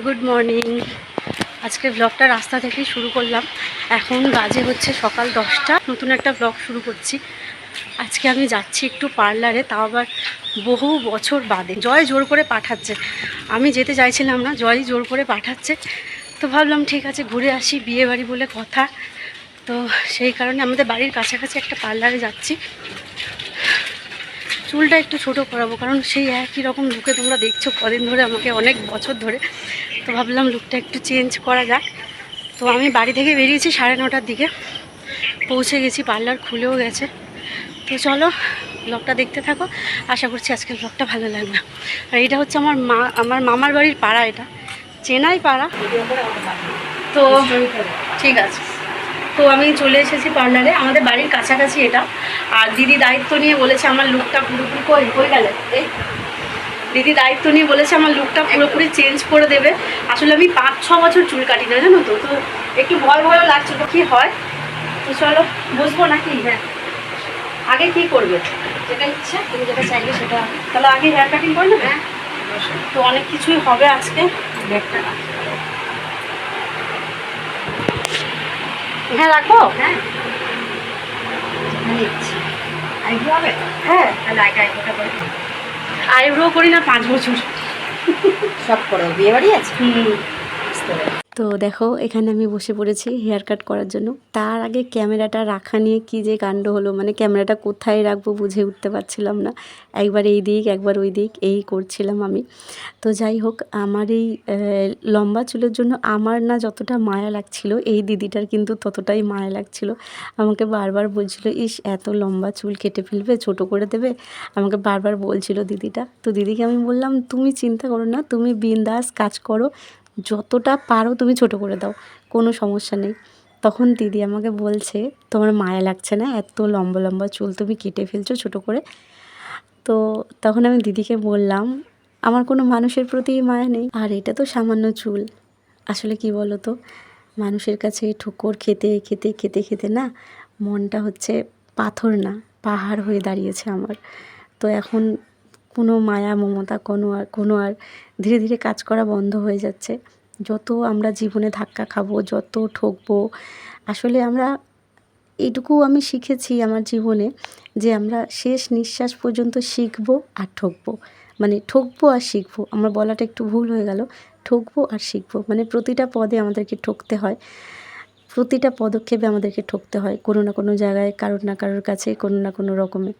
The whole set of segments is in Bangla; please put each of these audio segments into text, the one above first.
গুড মর্নিং আজকে ব্লগটা রাস্তা থেকেই শুরু করলাম। এখন বাজে হচ্ছে সকাল দশটা। নতুন একটা ব্লগ শুরু করছি। আজকে আমি যাচ্ছি একটু পার্লারে তাও আবার বহু বছর বাদে। জয় জোর করে পাঠাচ্ছে। আমি যেতে চাইছিলাম না, জয় জোর করে পাঠাচ্ছে। তো ভাবলাম ঠিক আছে, ঘুরে আসি, বিয়ে বাড়ি বলে কথা। তো সেই কারণে আমাদের বাড়ির কাছাকাছি একটা পার্লারে যাচ্ছি। চুলটা একটু ছোট করাবো, কারণ সেই একই রকম লুকে তোমরা দেখছ কদিন ধরে আমাকে অনেক বছর ধরে। তো ভাবলাম লুকটা একটু চেঞ্জ করা যাক। তো আমি বাড়ি থেকে বেরিয়েছি সাড়ে নটার দিকে। পৌঁছে গেছি পার্লার খুলেও গেছে। তো চলো ব্লগটা দেখতে থাকো। আশা করছি আজকের ব্লগটা ভালো লাগবে। আর এটা হচ্ছে আমার মা, আমার মামার বাড়ির পাড়া এটা। চেনাই পাড়া। তো ঠিক আছে। তো আমি চলে এসেছি পার্লারে আমাদের বাড়ির কাছাকাছি এটা। আর দিদি দায়িত্ব নিয়ে বলেছে আমার লুকটা পুরোপুরি কই গেলে? এই। দিদি দায়িত্ব নিয়ে বলেছে আমার লুকটা পুরোপুরি চেঞ্জ করে দেবে। আসলে আমি পাঁচ ছ বছর চুল কাটি না জানো তো? তো একটু ভয় ভয়ও লাগছিল কি হয়? তো চলো বসবো নাকি? হ্যাঁ। আগে কি করবে? যেটা ইচ্ছা তুমি যেটা চাইবে সেটা তাহলে আগে হেয়ার কাটিং করে নেবে? হ্যাঁ। তো অনেক কিছুই হবে আজকে। ব্যাগটা হ্যাঁ রাখো হ্যাঁ। আইব্রো হবে? হ্যাঁ। তাহলে আগে আইব্রোটা করে। আইব্রো করি না পাঁচ বছর। সব করো বিয়ে বাড়ি আছে? হুম। বুঝতে পেরেছি। তো দেখো, এখানে আমি বসে পড়েছি হেয়ার কাট করার জন্য। তার আগে ক্যামেরাটা রাখা নিয়ে কী যে কাণ্ড হলো মানে ক্যামেরাটা কোথায় রাখব বুঝে উঠতে পারছিলাম না। একবার এই দিক, একবার ওই দিক, এই করছিলাম আমি। তো যাই হোক, আমার এই লম্বা চুলের জন্য আমার না যতটা মায়া লাগছিল, এই দিদিটার কিন্তু ততটাই মায়া লাগছিল। আমাকে বারবার বলছিল, ইস, এত লম্বা চুল কেটে ফেলবে, ছোট করে দেবে। আমাকে বারবার বলছিল দিদিটা। তো দিদিকে আমি বললাম, তুমি চিন্তা করো না, তুমি বিন্দাস কাজ করো যতটা পারো তুমি ছোট করে দাও, কোনো সমস্যা নেই। তখন দিদি আমাকে বলছে, তোমার মায়া লাগছে না? এত লম্বা লম্বা চুল তুমি কেটে ফেলছো ছোট করে। তো তখন আমি দিদিকে বললাম, আমার কোনো মানুষের প্রতি মায়া নেই। আর এটা তো সামান্য চুল। আসলে কি বলো তো মানুষের কাছে ঠোকর খেতে খেতে খেতে খেতে না মনটা হচ্ছে পাথর না, পাহাড় হয়ে দাঁড়িয়েছে আমার। তো এখন কোনো মায়া, মমতা, কোনো আর কোনো আর, ধীরে ধীরে কাজ করা বন্ধ হয়ে যাচ্ছে। যত আমরা জীবনে ধাক্কা খাব, যত ঠকবো, আসলে আমরা এইটুকু আমি শিখেছি আমার জীবনে যে আমরা শেষ নিঃশ্বাস পর্যন্ত শিখব আর ঠকবো। মানে ঠকবো আর শিখব, আমার বলাটা একটু ভুল হয়ে গেল। ঠকবো আর শিখব মানে প্রতিটা পদে আমাদেরকে ঠকতে হয়। প্রতিটা পদক্ষেপে আমাদেরকে ঠকতে হয় কোনো না কোনো জায়গায়, কারোর না কারোর কাছে, কোনো না কোনো রকমে।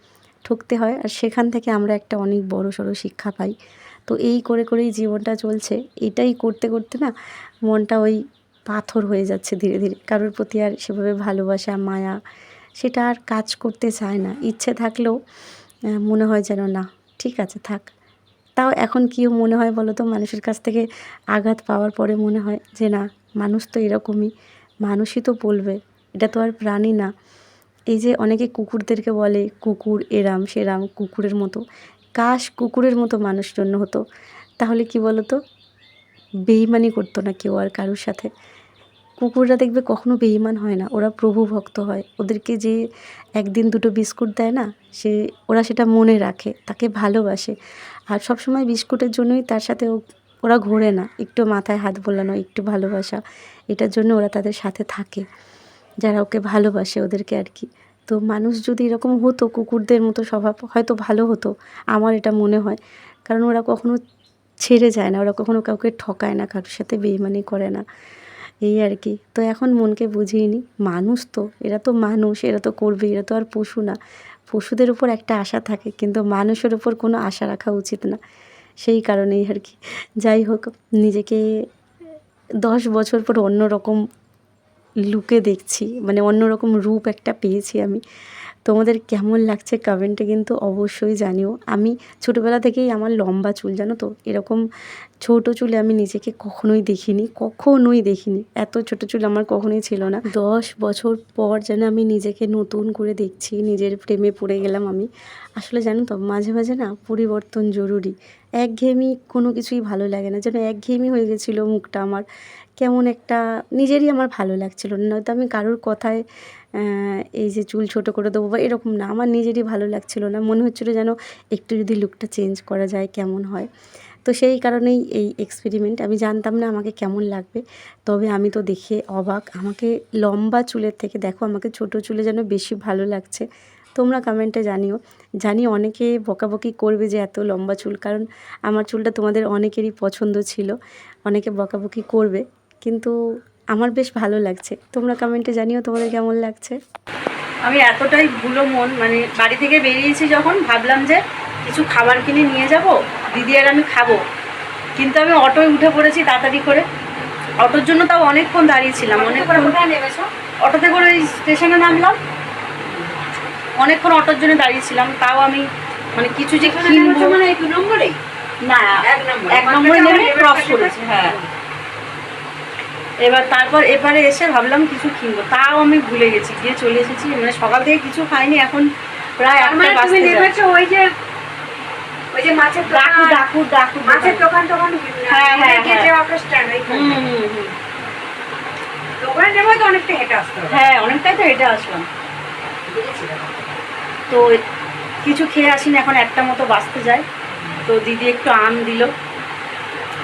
ঠকতে হয় আর সেখান থেকে আমরা একটা অনেক বড় সড়ো শিক্ষা পাই। তো এই করে করেই জীবনটা চলছে। এটাই করতে করতে না মনটা ওই পাথর হয়ে যাচ্ছে ধীরে ধীরে। কারোর প্রতি আর সেভাবে ভালোবাসা, মায়া সেটা আর কাজ করতে চায় না। ইচ্ছে থাকলেও মনে হয় যেন না, ঠিক আছে, থাক। তাও এখন কী মনে হয় বলো তো? মানুষের কাছ থেকে আঘাত পাওয়ার পরে মনে হয় যে না, মানুষ তো এরকমই। মানুষই তো বলবে। এটা তো আর প্রাণী না। এই যে অনেকে কুকুরদেরকে বলে, কুকুর, এরাম, সেরাম, কুকুরের মতো। কাশ কুকুরের মতো মানুষ জন্য হতো। তাহলে কি বলো তো বেইমানি করতো না কেউ আর কারোর সাথে। কুকুররা দেখবে কখনো বেইমান হয় না, ওরা প্রভু ভক্ত হয়। ওদেরকে যে একদিন দুটো বিস্কুট দেয় না, সে, ওরা সেটা মনে রাখে, তাকে ভালোবাসে। আর সবসময় বিস্কুটের জন্যই তার সাথে ওরা ঘোরে না। একটু মাথায় হাত বোলানো, একটু ভালোবাসা, এটার জন্য ওরা তাদের সাথে থাকে। যারা ওকে ভালোবাসে ওদেরকে আর কি। তো মানুষ যদি এরকম হতো, কুকুরদের মতো স্বভাব হয়তো ভালো হতো, আমার এটা মনে হয়। কারণ ওরা কখনো ছেড়ে যায় না, ওরা কখনো কাউকে ঠকায় না, কারোর সাথে বেইমানি করে না। এই আর কি। তো এখন মনকে বুঝিয়ে নি, মানুষ তো, এরা তো মানুষ, এরা তো করবে, এরা তো আর পশু না। পশুদের উপর একটা আশা থাকে, কিন্তু মানুষের উপর কোনো আশা রাখা উচিত না। সেই কারণেই আর কি। যাই হোক, নিজেকে দশ বছর পর অন্য রকম লুকে দেখছি মানে অন্যরকম রূপ একটা পেয়েছি আমি। তোমাদের কেমন লাগছে কমেন্টে কিন্তু অবশ্যই জানিও। আমি ছোটোবেলা থেকেই আমার লম্বা চুল, জানো তো? এরকম ছোট চুলে আমি নিজেকে কখনোই দেখিনি কখনোই দেখিনি। এত ছোট চুল আমার কখনোই ছিল না। দশ বছর পর যেন আমি নিজেকে নতুন করে দেখছি, নিজের প্রেমে পড়ে গেলাম আমি। আসলে জানো তো, মাঝে মাঝে না পরিবর্তন জরুরি। একঘেয়েমি কোনো কিছুই ভালো লাগে না। যেন একঘেয়েমি হয়ে গেছিল মুখটা আমার। কেমন একটা নিজেরই আমার ভালো লাগছিল। না নয়তো আমি কারোর কথায় এই যে চুল ছোট করে দেবো বা এরকম না, আমার নিজেরই ভালো লাগছিল না। মনে হচ্ছিল যেন একটু যদি লুকটা চেঞ্জ করা যায়, কেমন হয়। তো সেই কারণেই এই এক্সপেরিমেন্ট আমি জানতাম না আমাকে কেমন লাগবে। তবে আমি তো দেখে অবাক। আমাকে লম্বা চুলের থেকে দেখো, আমাকে ছোট চুলে যেন বেশি ভালো লাগছে। তোমরা কমেন্টে জানিও। জানি অনেকে বকাবকি করবে যে এত লম্বা চুল, কারণ আমার চুলটা তোমাদের অনেকেরই পছন্দ ছিল। অনেকে বকাবকি করবে। কিন্তু আমার বেশ ভালো লাগছে। তোমরা কমেন্টে জানিও তোমাদের কেমন লাগছে। আমি এতটাই ভুলো মন মানে বাড়ি থেকে বেরিয়েছি যখন ভাবলাম যে কিছু খাবার কিনে নিয়ে যাব দিদি আর আমি খাব। কিন্তু আমি অটোয় উঠে পড়েছি তাড়াতাড়ি করে। অটোর জন্য তাও অনেকক্ষণ দাঁড়িয়েছিলাম অনেকক্ষণ নেমেছো? অটোতে করে ওই স্টেশনে নামলাম। অনেকক্ষণ অটোর জন্য দাঁড়িয়েছিলাম তাও আমি মানে কিছু যে কিনবো মানে এই দু নম্বরেই? না এক এক নম্বরে নেমে ক্রস করেছি হ্যাঁ। এবার তারপর এপারে এসে ভাবলাম কিছু কিনবো। তাও আমি ভুলে গেছি গিয়ে চলে এসেছি। মানে সকাল থেকে কিছু খাইনি এখন প্রায় একটা মানে বাজতে। ওই যে ওই যে মাছের ডাকু ডাকু ডাকু মাছের দোকান। দোকান হ্যাঁ, হ্যাঁ, হ্যাঁ। অটো স্ট্যান্ড হুম, হুম, হুম। ওখানে নেমে তো অনেকটা হেঁটে আসতে হ্যাঁ অনেকটাই তো এটা আসলাম। তো কিছু খেয়ে আসিনি এখন একটা মতো বাঁচতে যায়। তো দিদি একটু আম দিল।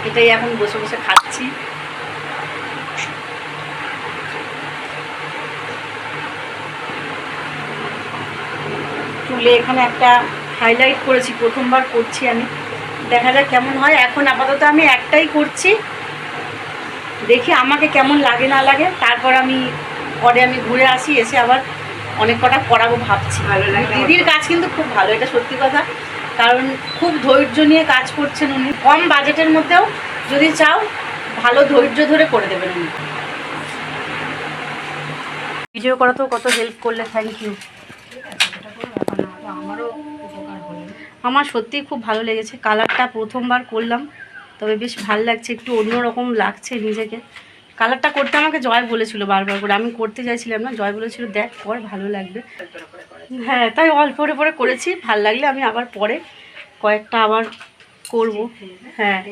এটাই এখন বসে বসে খাচ্ছি। চুলে এখানে একটা হাইলাইট করেছি প্রথমবার করছি আমি। দেখা যাক কেমন হয়। এখন আপাতত আমি একটাই করছি। দেখি আমাকে কেমন লাগে না লাগে। তারপর আমি পরে আমি ঘুরে আসি এসে আবার অনেক কটা করাবো ভাবছি। ভালো লাগলে দিদির কাজ কিন্তু খুব ভালো এটা সত্যি কথা। কারণ খুব ধৈর্য নিয়ে কাজ করছেন উনি। কম বাজেটের মধ্যেও যদি চাও ভালো ধৈর্য ধরে করে দেবেন উনি। ভিডিও করাতেও কত হেল্প করলে থ্যাংক ইউ ঠিক আছে, সেটা কোনো ব্যাপার না, তো আমারও উপকার হলো। আমার সত্যিই খুব ভালো লেগেছে। কালারটা প্রথমবার করলাম তবে বেশ ভালো লাগছে একটু অন্যরকম লাগছে নিজেকে। কালারটা করতে আমাকে জয় বলেছিল বারবার করে। আমি করতে চাইছিলাম না জয় বলেছিল দেখ পর ভালো লাগবে। হ্যাঁ তাই অল্প পরে করেছি। ভালো লাগলে আমি আবার পরে কয়েকটা আবার করব। হ্যাঁ।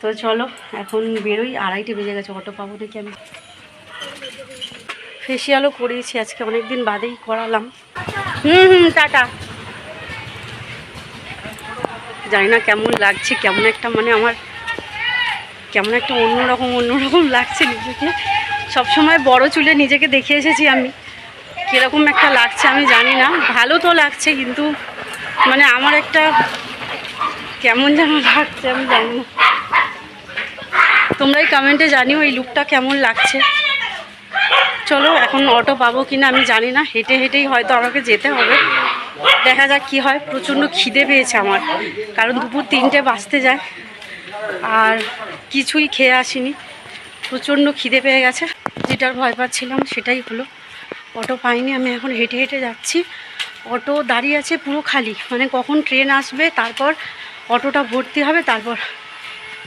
তো চলো এখন বেরোই। আড়াইটে বেজে গেছে অটো পাবো নাকি আমি? ফেসিয়ালও করিয়েছি, আজকে অনেক দিন বাদেই করালাম। হুম হুম, টাটা। জানি না কেমন লাগছে, কেমন একটা মানে আমার কেমন একটা অন্যরকম অন্যরকম লাগছে নিজেকে। সবসময় বড় চুলে নিজেকে দেখে এসেছি আমি। কীরকম একটা লাগছে আমি জানি না। ভালো তো লাগছে, কিন্তু মানে আমার একটা কেমন যেন লাগছে আমি জানি না। তোমরাই কমেন্টে জানিও এই লুকটা কেমন লাগছে। চলো, এখন অটো পাবো কিনা আমি জানি না। হেঁটে হেঁটেই হয়তো আমাকে যেতে হবে। দেখা যাক কি হয়। প্রচণ্ড খিদে পেয়েছে আমার। কারণ দুপুর তিনটে বাজতে যায়। আর কিছুই খেয়ে আসিনি। প্রচণ্ড খিদে পেয়ে গেছে। যেটার ভয় পাচ্ছিলাম সেটাই হলো। অটো পাইনি, আমি এখন হেঁটে হেঁটে যাচ্ছি। অটো দাঁড়িয়ে আছে পুরো খালি। মানে কখন ট্রেন আসবে, তারপর অটোটা ভর্তি হবে, তারপর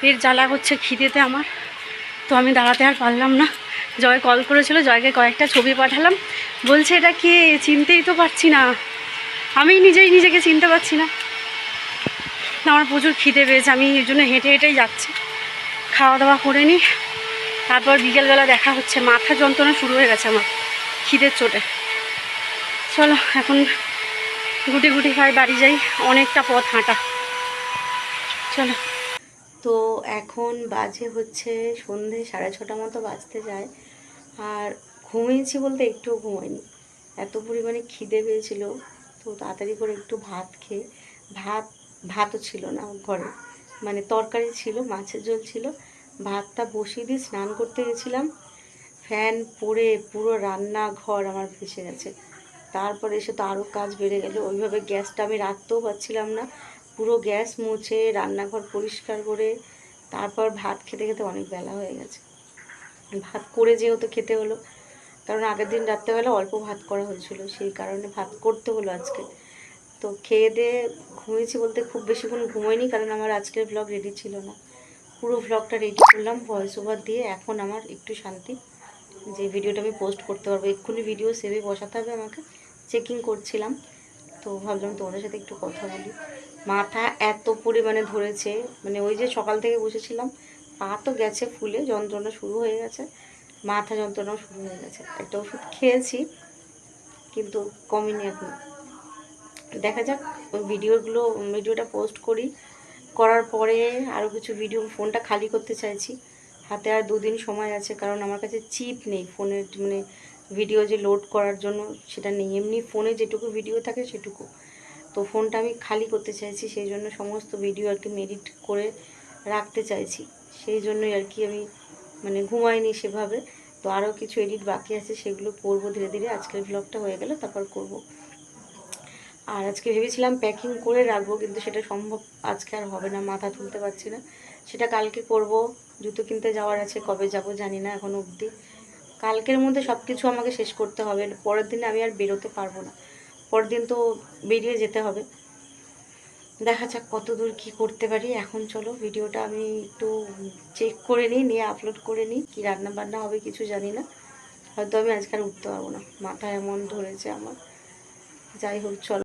পেট জ্বালা হচ্ছে খিদেতে আমার। তো আমি দাঁড়াতে আর পারলাম না। জয় কল করেছিল, জয়কে কয়েকটা ছবি পাঠালাম। বলছে, এটা কে? চিনতেই তো পারছি না। আমি নিজেই নিজেকে চিনতে পারছি না। আমার প্রচুর খিদে পেয়েছে, আমি এই জন্য হেঁটে হেঁটেই যাচ্ছি। খাওয়া দাওয়া করে নিই। তারপর বিকেলবেলা দেখা হচ্ছে, মাথা যন্ত্রণা শুরু হয়ে গেছে আমার, খিদের চোটে। চলো, এখন গুটি গুটি খাই, বাড়ি যাই, অনেকটা পথ হাঁটা। চলো। তো এখন বাজে হচ্ছে সন্ধে সাড়ে ছটা মতো বাজতে যায়। আর ঘুমিয়েছি বলতে একটুও ঘুমাইনি। এত পরিমাণে খিদে পেয়েছিল, তো তাড়াতাড়ি করে একটু ভাত খেয়ে, ভাত, ভাতও ছিল না ঘরে। মানে তরকারি ছিল, মাছের ঝোল ছিল। ভাতটা বসিয়ে দিয়ে স্নান করতে গেছিলাম। ফ্যান পড়ে পুরো রান্নাঘর আমার ভেসে গেছে। তারপরে এসে তো আরও কাজ বেড়ে গেল। ওইভাবে গ্যাসটা আমি রাখতেও পারছিলাম না। পুরো গ্যাস মুছে, রান্নাঘর পরিষ্কার করে, তারপর ভাত খেতে খেতে অনেক বেলা হয়ে গেছে। ভাত করে যেহেতু খেতে হলো, কারণ আগের দিন রাত্রেবেলা অল্প ভাত করা হয়েছিল, সেই কারণে ভাত করতে হলো আজকে। তো খেয়ে দিয়ে ঘুমিয়েছি বলতে খুব বেশিক্ষণ ঘুমোয়নি, কারণ আমার আজকের ব্লগ রেডি ছিল না। পুরো ব্লগটা রেডি করলাম ভয়েস ওভার দিয়ে, এখন আমার একটু শান্তি। যে ভিডিওটা আমি পোস্ট করতে পারব, এক্ষুনি ভিডিও সেভে বসাতে হবে আমাকে। চেকিং করছিলাম, তো ভাবলাম তোমাদের সাথে একটু কথা বলি। মাথা এত পরিমাণে ধরেছে। মানে ওই যে সকাল থেকে বসেছিলাম, পা তো গেছে ফুলে, যন্ত্রণা শুরু হয়ে গেছে, মাথা যন্ত্রণাও শুরু হয়ে গেছে। একটা ওষুধ খেয়েছি, কিন্তু কমেনি এখন। দেখা যাক, ওই ভিডিওগুলো, ভিডিওটা পোস্ট করি। করার পরে আরও কিছু ভিডিও, ফোনটা খালি করতে চাইছি। হাতে আর দুদিন সময় আছে, কারণ আমার কাছে চিপ নেই ফোনের মানে ভিডিও যে লোড করার জন্য, সেটা নেই। এমনি ফোনে যেটুকু ভিডিও থাকে সেটুকু। তো ফোনটা আমি খালি করতে চাইছি, সেই জন্য সমস্ত ভিডিও আর কি এডিট করে রাখতে চাইছি। সেই জন্যই আর কি আমি মানে ঘুমাইনি সেভাবে। তো আরও কিছু এডিট বাকি আছে, সেগুলো করব ধীরে ধীরে। আজকের ব্লগটা হয়ে গেলে তারপর করব। আর আজকে ভেবেছিলাম প্যাকিং করে রাখব, কিন্তু সেটা সম্ভব আজকে আর হবে না, মাথা তুলতে পারছি না। সেটা কালকে করব, জুতো কিনতে যাওয়ার আছে, কবে যাব জানি না এখন অবধি। কালকের মধ্যে সব কিছু আমাকে শেষ করতে হবে, পরের দিনে আমি আর বেরোতে পারব না। পরের দিন তো বেরিয়ে যেতে হবে। দেখা যাক কত দূর কী করতে পারি। এখন চলো, ভিডিওটা আমি একটু চেক করে নিই, নিয়ে আপলোড করে নিই, কী রান্না বান্না হবে কিছু জানি না। হয়তো আমি আজকাল উঠতে পারব না, মাথা এমন ধরেছে আমার। যাই হোক, চলো।